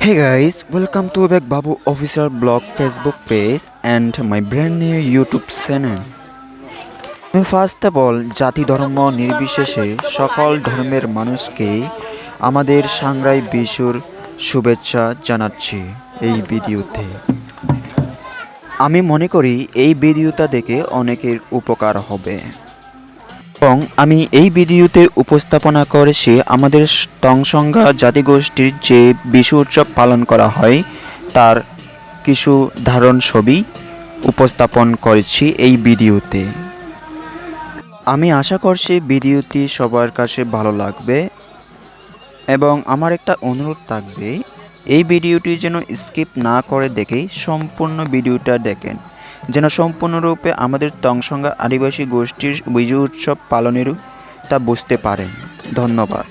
Hey guys, welcome to back Babu official blog Facebook page and my brand new YouTube channel. আমি first of all জাতি ধর্ম নির্বিশেষে সকল ধর্মের মানুষকে আমাদের সাংরাই বিশুর শুভেচ্ছা জানাচ্ছি এই ভিডিওতে আমি মনে করি এই ভিডিওটা দেখে অনেকের উপকার হবে এবং আমি এই ভিডিওতে উপস্থাপনা করেছি আমাদের টংসংঘা জাতিগোষ্ঠীর যে বিশু উৎসব পালন করা হয়, তার কিছু ধারণ ছবি উপস্থাপন করেছি এই ভিডিওতে। আমি আশা করছি ভিডিওটি সবার কাছে ভালো লাগবে এবং আমার একটা অনুরোধ থাকবে, এই ভিডিওটি যেন স্কিপ না করে দেখেই সম্পূর্ণ ভিডিওটা দেখেন। যেন সম্পূর্ণরূপে আমাদের তংসংঘা আদিবাসী গোষ্ঠীর বিজু উৎসব পালনের তা বুঝতে পারেন ধন্যবাদ।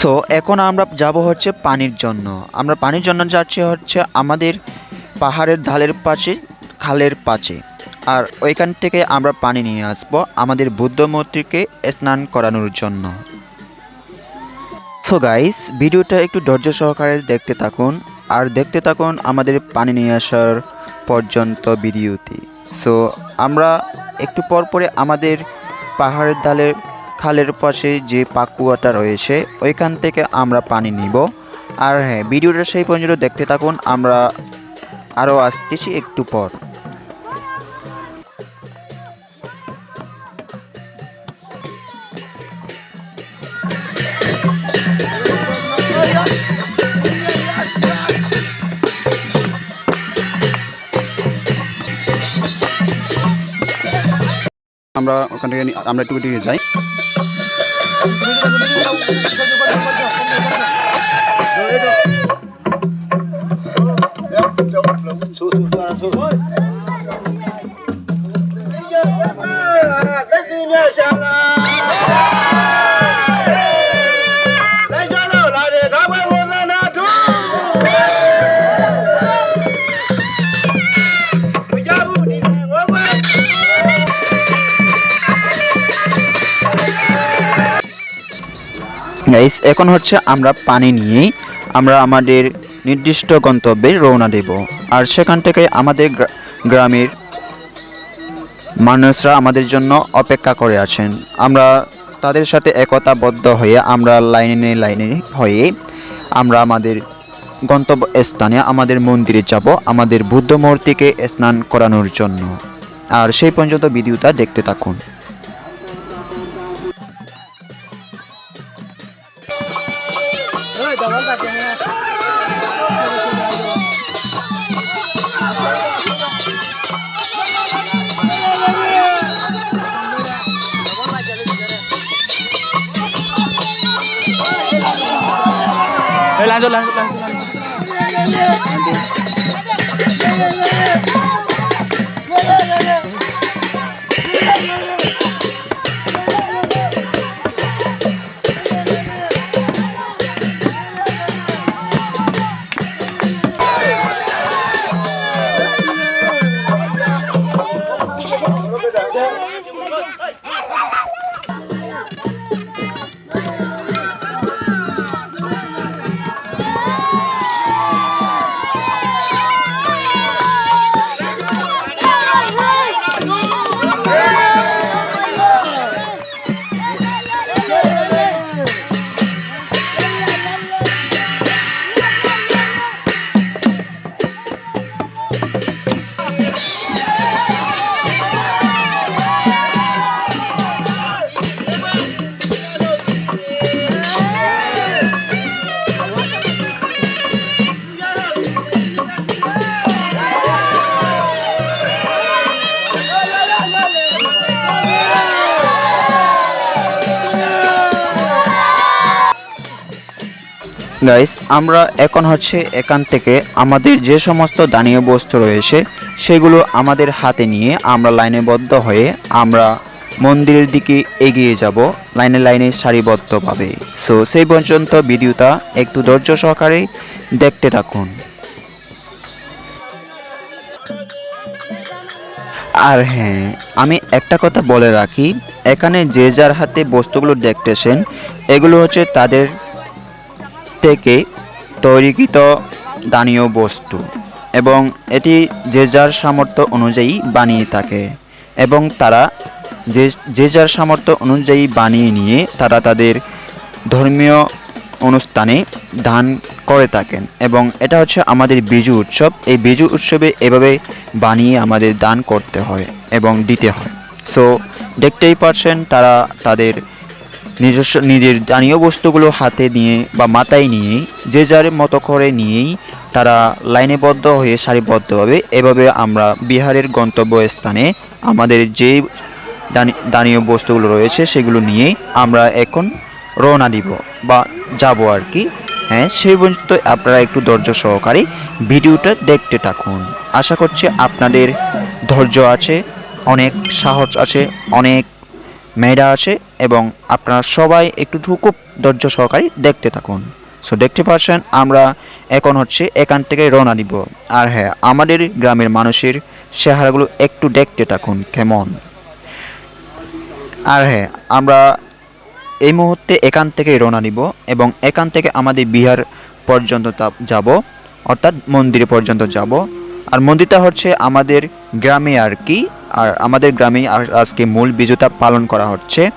সো এখন আমরা যাব হচ্ছে পানির জন্য। আমরা পানির জন্য যাচ্ছি হচ্ছে আমাদের পাহাড়ের ঢালের পাশে, খালের পাশে। আর ওইখান থেকে আমরা পানি নিয়ে আসব আমাদের বুদ্ধ মূর্তিকে স্নান করানোর জন্য। সো গাইস ভিডিওটা একটু ধৈর্য সহকারে দেখতে থাকুন আর দেখতে থাকুন আমাদের পানি নিয়ে আসার পর্যন্ত ভিডিওটি। সো আমরা একটু পর পরে আমাদের পাহাড়ের ঢালের খালের পাশে যে পাকুয়াটা রয়েছে, ওইখান থেকে আমরা পানি নিব। আর হ্যাঁ ভিডিওটা সেই পর্যন্ত দেখতে থাকুন, আমরা আরও আসতেছি একটু পর। আমরা ওখান থেকে আমরা একটু যাই। গাইস এখন হচ্ছে আমরা পানি নিয়েই আমরা আমাদের নির্দিষ্ট গন্তব্যে রওনা দেব। আর সেখান থেকে আমাদের গ্রা- গ্রামের মানুষরা আমাদের জন্য অপেক্ষা করে আছেন। আমরা তাদের সাথে একতাবদ্ধ হয়ে আমরা লাইনে লাইনে হয়ে আমরা আমাদের গন্তব্য স্থানে আমাদের মন্দিরে যাব, আমাদের বুদ্ধ মূর্তিকে স্নান করানোর জন্য। আর সেই পর্যন্ত ভিডিওটা দেখতে থাকুন। lanjut lanjut lanjut lanjut আমরা এখন হচ্ছে এখান থেকে আমাদের যে সমস্ত দানীয় বস্তু রয়েছে, সেগুলো আমাদের হাতে নিয়ে আমরা লাইনেবদ্ধ হয়ে আমরা মন্দিরের দিকে এগিয়ে যাব, লাইনে লাইনে সারিবদ্ধভাবে সো সেই পর্যন্ত ভিডিওটা একটু ধৈর্য সহকারে দেখতে থাকুন। আর হ্যাঁ আমি একটা কথা বলে রাখি, এখানে যে যার হাতে বস্তুগুলো দেখতেছেন, এগুলো হচ্ছে তাদের থেকে তৈরিকৃত দানীয় বস্তু এবং এটি যে যার সামর্থ্য অনুযায়ী বানিয়ে থাকে এবং তারা যে যে যার সামর্থ্য অনুযায়ী বানিয়ে নিয়ে তারা তাদের ধর্মীয় অনুষ্ঠানে দান করে থাকেন এবং এটা হচ্ছে আমাদের বিজু উৎসব। এই বিজু উৎসবে এভাবে বানিয়ে আমাদের দান করতে হয় এবং দিতে হয়। সো দেখতেই পারছেন তারা তাদের নিজস্ব নিজের দানীয় বস্তুগুলো হাতে নিয়ে বা মাথায় নিয়ে, যে যার মতো করে নিয়েই তারা লাইনেবদ্ধ হয়ে সারিবদ্ধভাবে এভাবে আমরা বিহারের গন্তব্যস্থানে আমাদের যে দানি- দানীয় বস্তুগুলো রয়েছে সেগুলো নিয়ে আমরা এখন রওনা দিব বা যাব আর কি। হ্যাঁ সেই পর্যন্ত আপনারা একটু ধৈর্য সহকারে ভিডিওটা দেখতে থাকুন। আশা করছি আপনাদের ধৈর্য আছে, অনেক সাহস আছে, অনেক মেয়েরা আসে এবং আপনারা সবাই একটু খুব ধৈর্য সহকারে দেখতে থাকুন। সো দেখতে পাচ্ছেন, আমরা এখন হচ্ছে এখান থেকে রওনা দিব। আর হ্যাঁ আমাদের গ্রামের মানুষের চেহারাগুলো একটু দেখতে থাকুন, কেমন? আর হ্যাঁ আমরা এই মুহূর্তে এখান থেকে রওনা নিব এবং এখান থেকে আমাদের বিহার পর্যন্ত যাব, অর্থাৎ মন্দির পর্যন্ত যাব। আর মন্দিরটা হচ্ছে আমাদের গ্রামে আর কি আর আমাদের গ্রামে আ- আজকে মূল বিজুতা পালন করা হচ্ছে।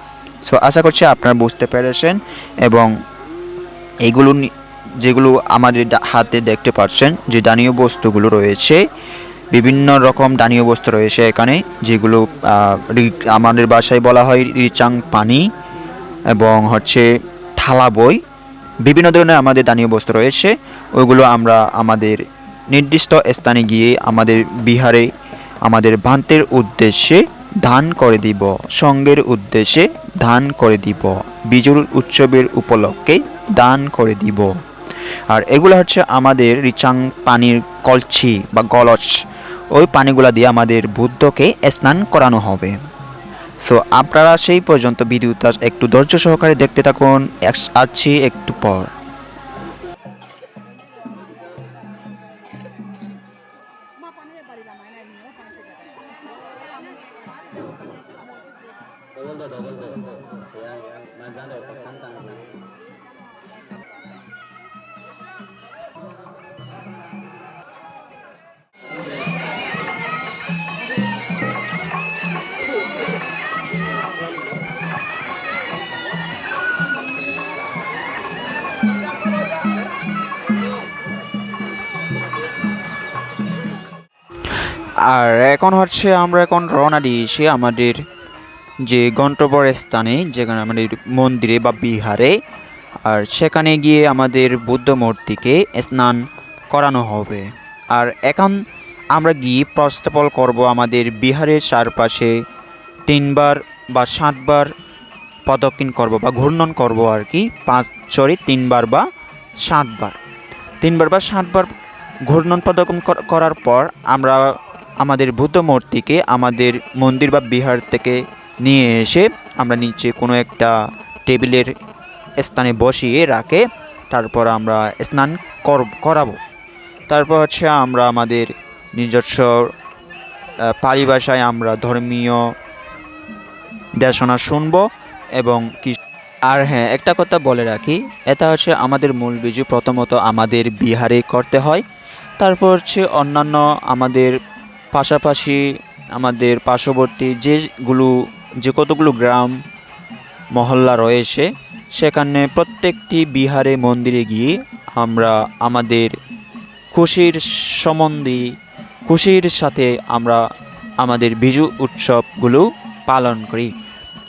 সো আশা করছি আপনারা বুঝতে পেরেছেন এবং এইগুলো যেগুলো আমাদের হাতে দেখতে পাচ্ছেন, যে দানীয় বস্তুগুলো রয়েছে, বিভিন্ন রকম দানীয় বস্তু রয়েছে এখানে, যেগুলো আমাদের বাসায় বলা হয় রিচাং পানি এবং হচ্ছে থালা বই। বিভিন্ন ধরনের আমাদের দানীয় বস্তু রয়েছে ওইগুলো আমরা আমাদের নির্দিষ্ট স্থানে গিয়ে আমাদের বিহারে আমাদের ভান্তের উদ্দেশ্যে দান করে দিব, সঙ্গের উদ্দেশ্যে দান করে দিব, বিজুর উৎসবের উপলক্ষে দান করে দিব। আর এগুলো হচ্ছে আমাদের রিচাং পানির কলছি বা গলচ ওই পানিগুলা দিয়ে আমাদের বুদ্ধকে স্নান করানো হবে। সো আপনারা সেই পর্যন্ত ভিডিওটা একটু ধৈর্য সহকারে দেখতে থাকুন। আসছি একটু পর। আর এখন হচ্ছে আমরা এখন রওনা দিয়েছি আমাদের যে গন্তব্য স্থানে, যেখানে আমাদের মন্দিরে বা বিহারে। আর সেখানে গিয়ে আমাদের বুদ্ধ মূর্তিকে স্নান করানো হবে। আর এখন আমরা গিয়ে প্রস্তাবল করব আমাদের বিহারের চারপাশে তিনবার বা সাতবার পদক্ষিণ করব বা ঘূর্ণন করব আর কি, পাঁচ, সরি, তিনবার বা সাতবার। তিনবার বা সাতবার ঘূর্ণন পদক্ষিণ কর- করার পর আমরা আমাদের বুদ্ধ মূর্তিকে আমাদের মন্দির বা বিহার থেকে নিয়ে এসে আমরা নিচে কোনো একটা টেবিলের স্থানে বসিয়ে রাখে, তারপর আমরা স্নান কর- করাবো। তারপর হচ্ছে আমরা আমাদের নিজস্ব পালি ভাষায় আমরা ধর্মীয় দেশনা শুনব এবং কি আর হ্যাঁ একটা কথা বলে রাখি, এটা হচ্ছে আমাদের মূল বিজু প্রথমত আমাদের বিহারে করতে হয়, তারপর হচ্ছে অন্যান্য আমাদের পাশাপাশি আমাদের পার্শ্ববর্তী যেগুলো, যে কতগুলো গ্রাম, মহল্লা রয়েছে, সেখানে প্রত্যেকটি বিহারে মন্দিরে গিয়ে আমরা আমাদের খুশির সম্বন্ধে, খুশির সাথে আমরা আমাদের বিজু উৎসবগুলো পালন করি।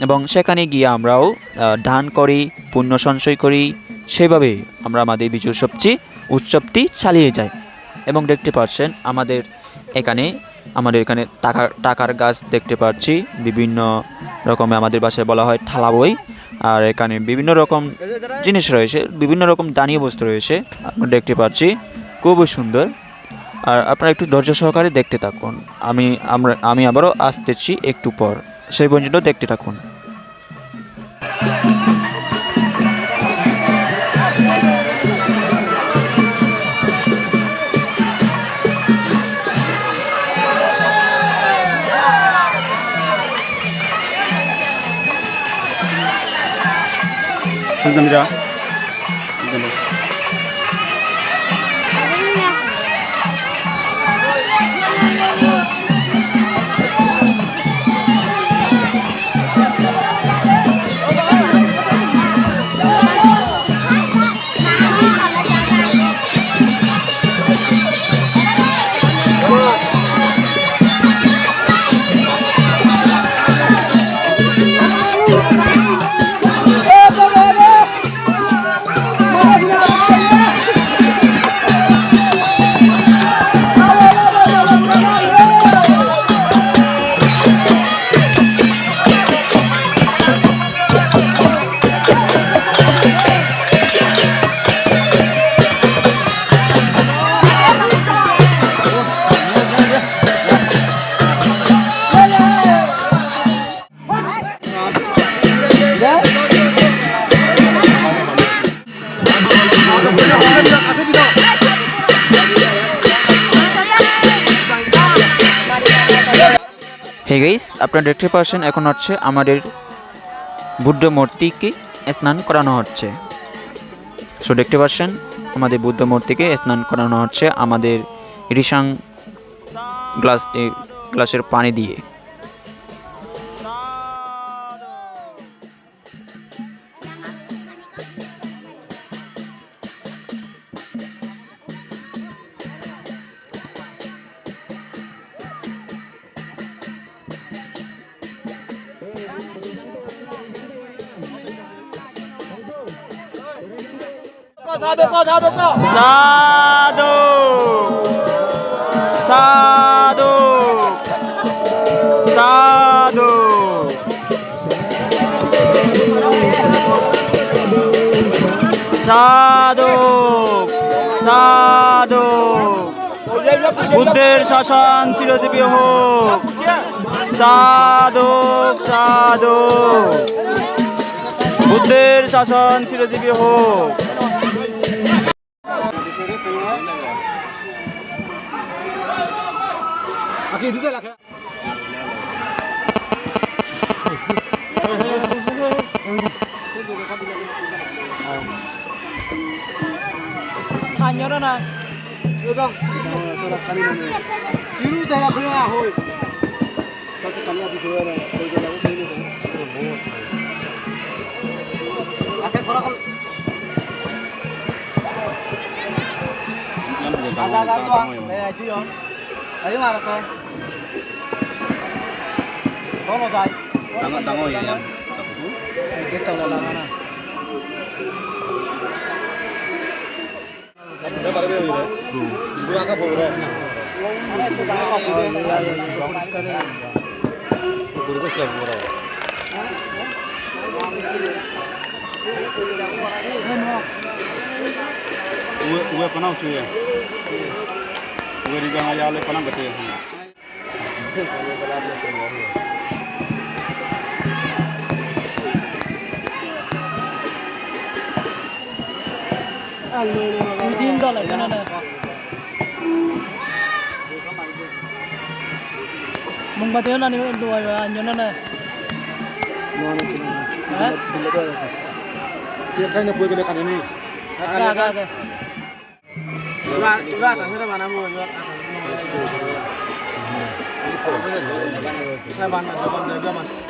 এবং সেখানে গিয়ে আমরাও দান করি, পুণ্য সঞ্চয় করি, সেভাবে আমরা আমাদের বিজু উৎসবটি উৎসবটি চালিয়ে যাই। এবং দেখতে পাচ্ছেন আমাদের এখানে আমাদের এখানে টাকার টাকার গাছ দেখতে পাচ্ছি। বিভিন্ন রকমের আমাদের বাসায় বলা হয় ঠালা বই। আর এখানে বিভিন্ন রকম জিনিস রয়েছে, বিভিন্ন রকম দানীয় বস্তু রয়েছে আমরা দেখতে পাচ্ছি। খুবই সুন্দর। আর আপনারা একটু ধৈর্য সহকারে দেখতে থাকুন। আমি, আমরা, আমি আবারও আসতেছি একটু পর। সেই পর্যন্ত দেখতে থাকুন। 同志们好。হে গাইস আপনারা দেখতে পাচ্ছেন এখন হচ্ছে আমাদের বুদ্ধ মূর্তিকে স্নান করানো হচ্ছে। সো দেখতে পাচ্ছেন, আমাদের বুদ্ধ মূর্তিকে স্নান করানো হচ্ছে আমাদের রিসাং গ্লাস গ্লাসের পানি দিয়ে। সাধু সাধু সাধু। সাধু সাধু বুদ্ধের শাসন চিরজীবী হোক। সাধু সাধু। বুদ্ধের শাসন চিরজীবী হোক। gì thứ là Hanya orang nak. Lepas, surat kali ni. Tiru dah nak beli ahoy. Kasih kali aku beli lah. Kau jadi aku beli lah. Akhir korang kalau. Ada ada tuan. Ada aja yang. Ayo marah kau. Tolo dai. Tango tango ya yang tapu. Eh dia tolo lah mana. Dia pada dia. Dia akan boleh. Uwe uwe panau ya. Uwe di gangaya oleh panang betul. Mình tin đó anh cho nó này Mình bà tiếng là nếu đuổi và nhớ nó này Nó nó chỉ là Mình lại đuổi rồi Chị khai nhập với cái này khả năng này Gà gà gà Chúng ta, chúng ta thẳng hết bàn ăn rồi Hãy subscribe cho kênh Ghiền Mì Gõ Để không bỏ lỡ những video hấp dẫn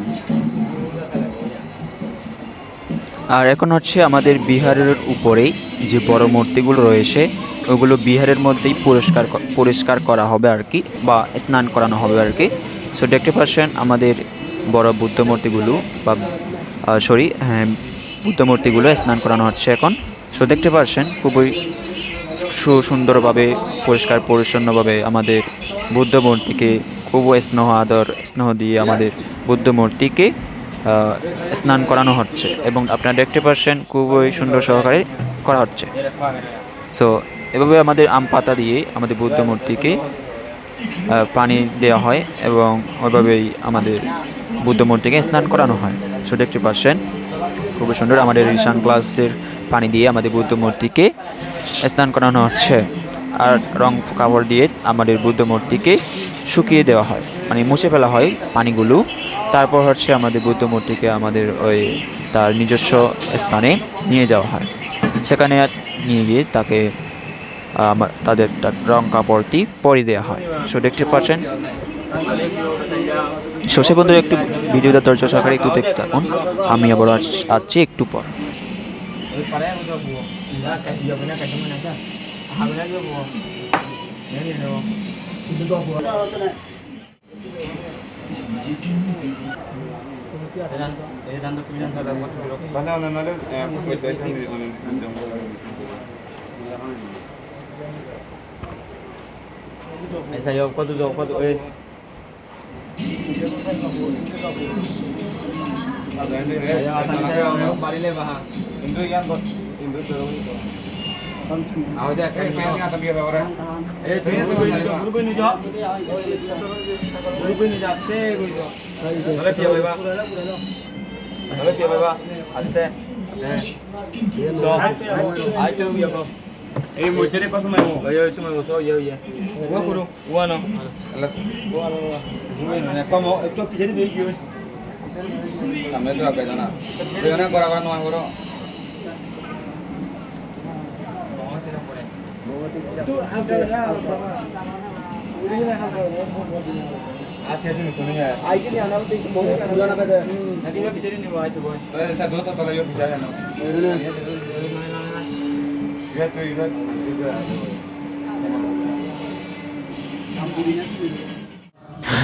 আর এখন হচ্ছে আমাদের বিহারের উপরেই যে বড় মূর্তিগুলো রয়েছে, ওগুলো বিহারের মধ্যেই পরিষ্কার ক- পরিষ্কার করা হবে আর কি, বা স্নান করানো হবে আর কি। সো দেখতে পাচ্ছেন আমাদের বড় বুদ্ধ মূর্তিগুলো বা সরি হ্যাঁ বুদ্ধ মূর্তিগুলো স্নান করানো হচ্ছে এখন। সো দেখতে পাচ্ছেন খুবই সু- সুন্দরভাবে, পরিষ্কার, পরিচ্ছন্নভাবে আমাদের বুদ্ধ মূর্তিকে খুব স্নেহ আদর, স্নেহ দিয়ে আমাদের বুদ্ধ মূর্তিকে স্নান করানো হচ্ছে এবং আপনারা দেখতে পাচ্ছেন খুবই সুন্দর সহকারে করা হচ্ছে। সো এভাবে আমাদের আম পাতা দিয়ে আমাদের বুদ্ধ মূর্তিকে পানি দেওয়া হয় এবং ওইভাবেই আমাদের বুদ্ধ মূর্তিকে স্নান করানো হয়। সো দেখতে পাচ্ছেন খুবই সুন্দর আমাদের রিসান গ্লাসের পানি দিয়ে আমাদের বুদ্ধ মূর্তিকে স্নান করানো হচ্ছে আর রং কাপড় দিয়ে আমাদের বুদ্ধ মূর্তিকে শুকিয়ে দেওয়া হয়। মানে মুছে ফেলা হয় পানিগুলো। তারপর হচ্ছে আমাদের বুদ্ধ মূর্তিকে আমাদের ওই তার নিজস্ব স্থানে নিয়ে যাওয়া হয়। সেখানে নিয়ে গিয়ে তাকে আমা- তাদের রং কাপড়টি পরিয়ে দেওয়া হয়। সো দেখতে পাচ্ছেন। শশী বন্ধু একটু ভিডিওটা ধৈর্য সহকারে একটু দেখতে থাকুন। আমি আবার আসছি একটু পর। ഏതാണ്ട് പല എന്നാലും വ്യത്യാസം ऐसा जॉब का तो जॉब का तो ए ada yang ada yang barile bah Indo yang bos Indo terus Awak dia Kaya akan kaya nga tabi ka ora. Eh, tu ni guru ni, guru ni jawab. Guru ni jawab. Te guru jawab. Kalau dia bapa. Kalau dia bapa. Aste. Eh. So,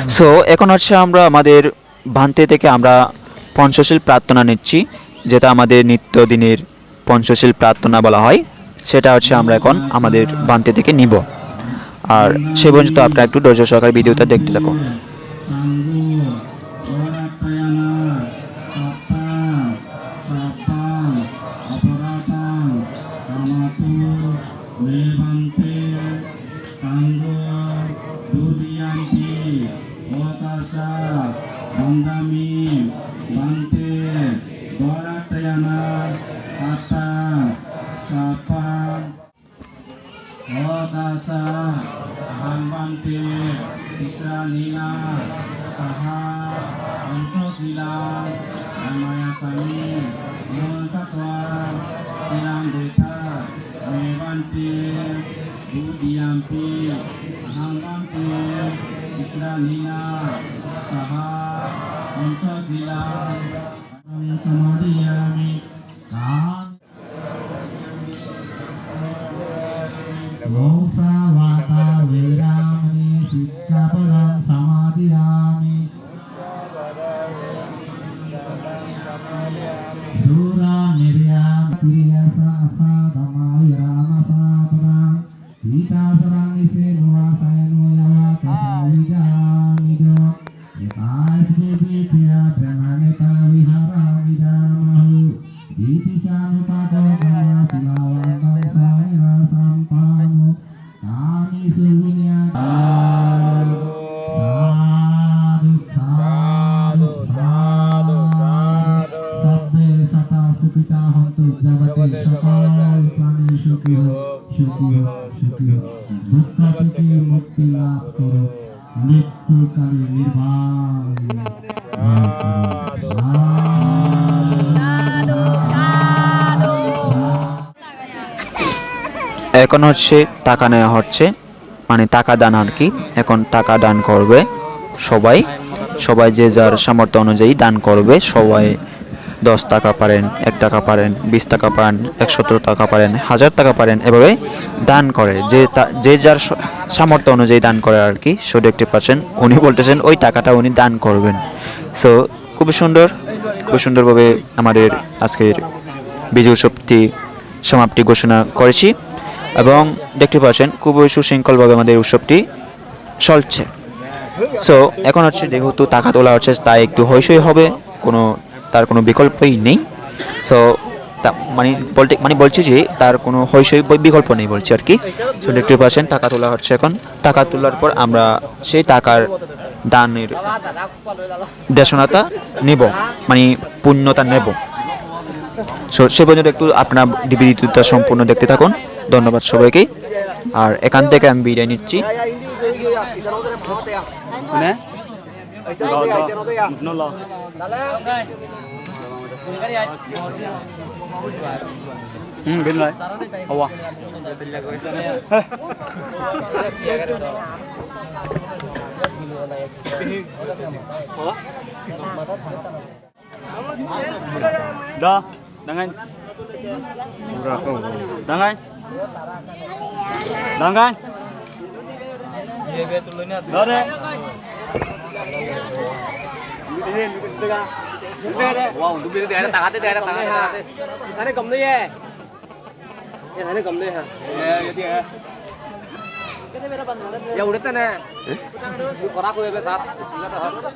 so এখন হচ্ছে আমরা আমাদের ভান্তে থেকে আমরা পঞ্চশীল প্রার্থনা নিচ্ছি যেটা আমাদের নিত্যদিনের পঞ্চশীল প্রার্থনা বলা হয় সেটা হচ্ছে আমরা এখন আমাদের বানতে থেকে নিব। আর সে পর্যন্ত আপনারা একটু ধৈর্য সহকারে ভিডিওটা দেখতে থাকুন। Siti, Sita Nila, Saha, Ontos Nila, Namaya Sami, Nur Satwa, Silang Desa, Mewanti, Budiampi, Hanggampi, Sita Nila, Saha, Ontos Nila, Samadiyami, Saha, এখন হচ্ছে টাকা নেওয়া হচ্ছে। মানে টাকা দান আর কি। এখন টাকা দান করবে সবাই। সবাই যে যার সামর্থ্য অনুযায়ী দান করবে, সবাই দশ টাকা পারেন, এক টাকা পারেন, বিশ টাকা পারেন একশত টাকা পারেন, হাজার টাকা পারেন, এভাবে দান করে। যে যে যার সামর্থ্য অনুযায়ী দান করে আর কি দেখতে পাচ্ছেন উনি বলতেছেন ওই টাকাটা উনি দান করবেন। সো খুবই সুন্দর খুব সুন্দরভাবে আমাদের আজকের বিজয় উৎসবটি সমাপ্তি ঘোষণা করেছি এবং দেখতে পাচ্ছেন খুবই সুশৃঙ্খলভাবে আমাদের উৎসবটি চলছে। সো এখন হচ্ছে যেহেতু টাকা তোলা হচ্ছে, তাই একটু হইসই হবে, কোনো তার কোনো বিকল্পই নেই। সো তা মানে বলতে মানে বলছি যে তার কোনো হইসই বিকল্প নেই বলছি আর কি। সো দেখতে পাচ্ছেন টাকা তোলা হচ্ছে এখন। টাকা তোলার পর আমরা সেই টাকার দানের দেশনাতা নেব মানে পুণ্যতা নেব। সো সে পর্যন্ত একটু আপনার নিবেদিততা সম্পূর্ণ দেখতে থাকুন। ধন্যবাদ সবাইকে। আর এখান থেকে আমি বিদায় নিচ্ছি। Nè. Đó, đó. Nó lo. Ừ, bên này. À. Đó, đang anh. Đang anh. Đang anh. Đó đây. Wah, untuk bisa daerah tangan deh, daerah tangan deh. Di sana cầm đi ya. Di sana cầm đi ha. Ya, jadi ya. Ya udah tuh nih. Korak gue besar, sudah tuh.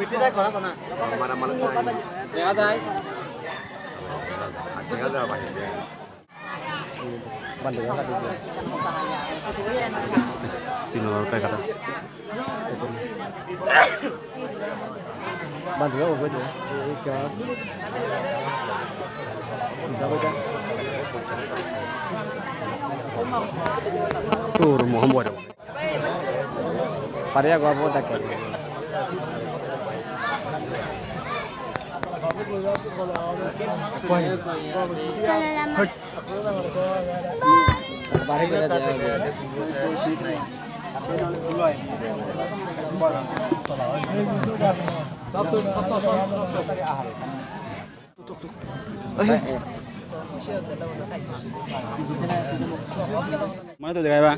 Witi dah korak tuh nah. Marah-marah. Ya, dah. Jangan dah, bahaya. bandingkan tadi aja gua kira. Pare kita dia. Mana tuh দেখাইবা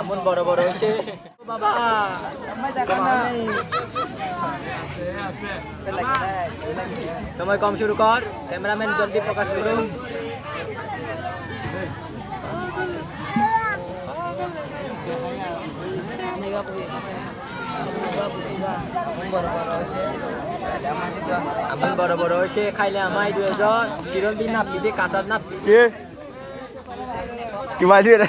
আমন বড় বড় হইছে সময় কম শুরু কর cameraman জলদি প্রকাশ করুন। আমন বড় বড় হয়েছে। খাইলে আমায় হাজার। চিরদিন না পিঠে কাঁচা না কি? কি বাজি রে?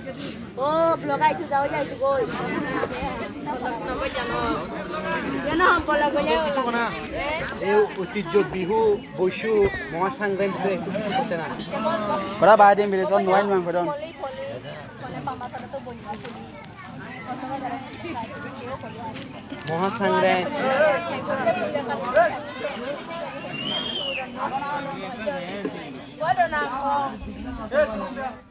এই ঐতিহ্য বিহু বৈশ্য পৰা বাই দিম বিলেজত নোৱাৰিম মই বেদন মহাচাংৰাই আপোনাৰ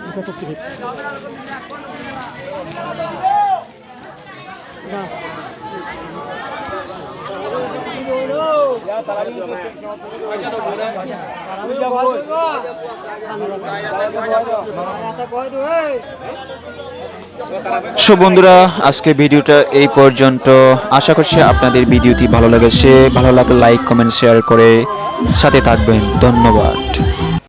Buka tuh kiri. Nah. So বন্ধুরা, আজকে ভিডিওটা এই পর্যন্ত। আশা করছি আপনাদের ভিডিওটি ভালো লেগেছে। ভালো লাগলে লাইক কমেন্ট শেয়ার করে সাথে থাকবেন। ধন্যবাদ।